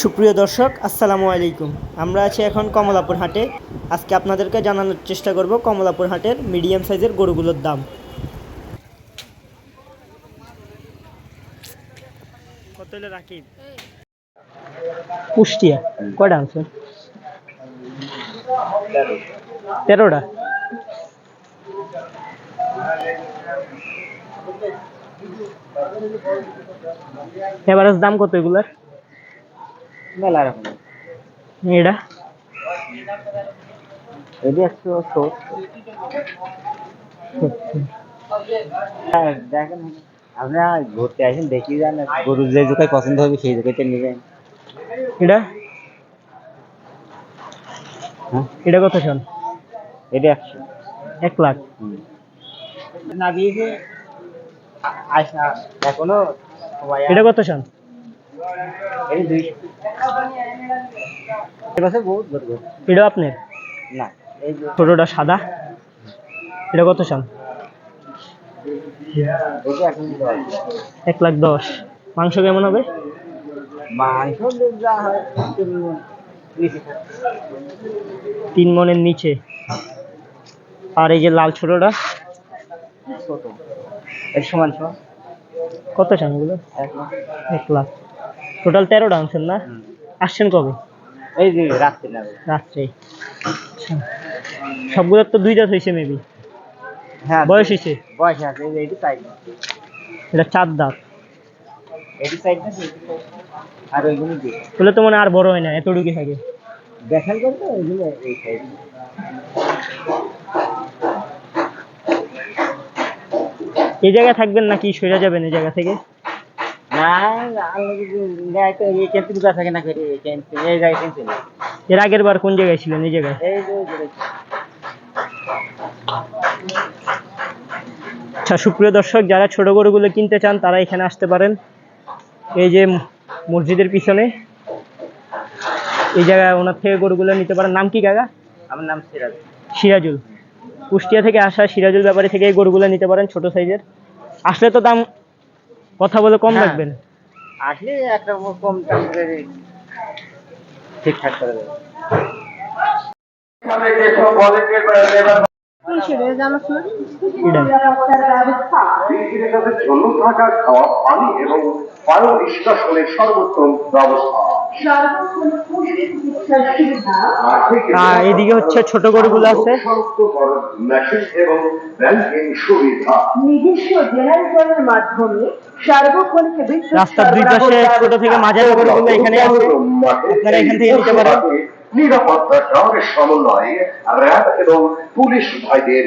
সুপ্রিয় দর্শক আসসালামু আলাইকুম। আমরা আছি এখন কমলাপুর হাটে। আজকে আপনাদেরকে জানানোর চেষ্টা করব কমলাপুর হাটের মিডিয়াম সাইজের গরুগুলোর দাম। কত হলে রাখি কুষ্টিয়া। কয়টা আনছেন? তেরোটা। এভারেজ দাম কত এগুলার? মেলা রকম এটা? এটি একশো সত্তর হ্যাঁ, দেখেন আপনারা ঘুরতে আসেন দেখি যান গরু যে জোকায় পছন্দ হবে সেই জোকাইতে নেবেন। এটা? হ্যাঁ? এটা কত শোন? এটি একশো। এক লাখ। না দিয়েছে আসা এখনও এটা কত শোন? এটি আপনার? না ছোটটা সাদা? এটা কত দশ। এক লাখ দশ। মাংস কেমন হবে? মাংস যা হয় তিন মনের নিচে। আর এই যে লাল ছোটটা? ছোট। এর সমান সমান। কত এক লাখ। এক লাখ। টোটাল তেরোটা আনছেন না? আসছেন কবে? এই যে রাত্রি রাত্রে। আচ্ছা। সবগুলোর তো দুই দাঁত হয়েছে মেবি হ্যাঁ বয়স হয়েছে বয়স আছে এই যে সাইড এটা চার দাঁত। না আর ওইগুলো ওগুলো তো মনে আর বড় হয় না এতটুকু থাকে। দেখাল করতে ওইগুলো এই সাইড এই জায়গায় থাকবেন নাকি সোজা যাবেন এই জায়গা থেকে? এর আগের বার কোন জায়গায় ছিলেন এই জায়গায়? আচ্ছা সুপ্রিয় দর্শক যারা ছোট গরুগুলো কিনতে চান তারা এখানে আসতে পারেন। এই যে মসজিদের পিছনে এই জায়গায় ওনার থেকে গরুগুলো নিতে পারেন। নাম কি কাকা? আমার নাম সিরাজ সিরাজুল। কুষ্টিয়া থেকে আসা সিরাজুল ব্যাপারী থেকে এই গরুগুলো নিতে পারেন ছোট সাইজের। আসলে তো দাম কথা বলে কম হ্যাঁ। রাখবেন। আসলে একটা কম ঠিকঠাক করে দেবে। থাকা খাওয়া পানি এবং পানি নিষ্কাশনের সর্বোত্তম ব্যবস্থা। আর এদিকে হচ্ছে ছোট গরুগুলো আছে। রাস্তার দুই পাশে ছোট থেকে মাঝারি গরুগুলো এখানে আছে। আপনারা এখান থেকে নিতে পারেন। নিরাপত্তা গার্ডের সমন্বয়ে র্যাব এবং পুলিশ ভাইদের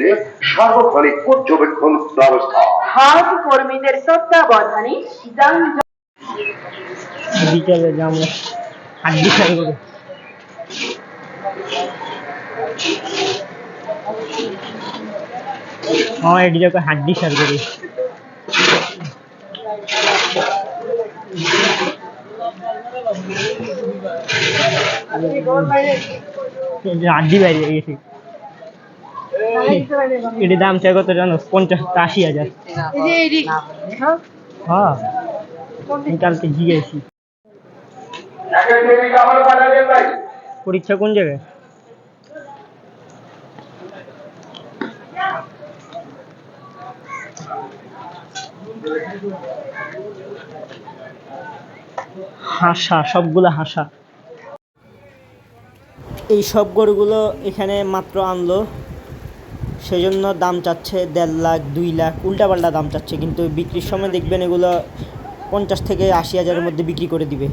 সার্বক্ষণিক পর্যবেক্ষণ ব্যবস্থা। হাট কর্মীদের তত্ত্বাবধানে বিকালে যাম আড্ডি খাই গরু আমার এটি যখন হাড্ডি সার করি। এই যে হাড্ডি বাইরে গেছে। এটি দাম চাই কত জানো? পঞ্চাশ আশি হাজার। হ্যাঁ। কালকে জিগেছি পরীক্ষা কোন জায়গায়? হাসা সবগুলো হাসা। এই সব গরুগুলো এখানে মাত্র আনলো। সেই জন্য দাম চাচ্ছে দেড় লাখ দুই লাখ উল্টাপাল্টা দাম চাচ্ছে কিন্তু বিক্রির সময় দেখবেন এগুলো পঞ্চাশ থেকে আশি হাজারের মধ্যে বিক্রি করে দিবে।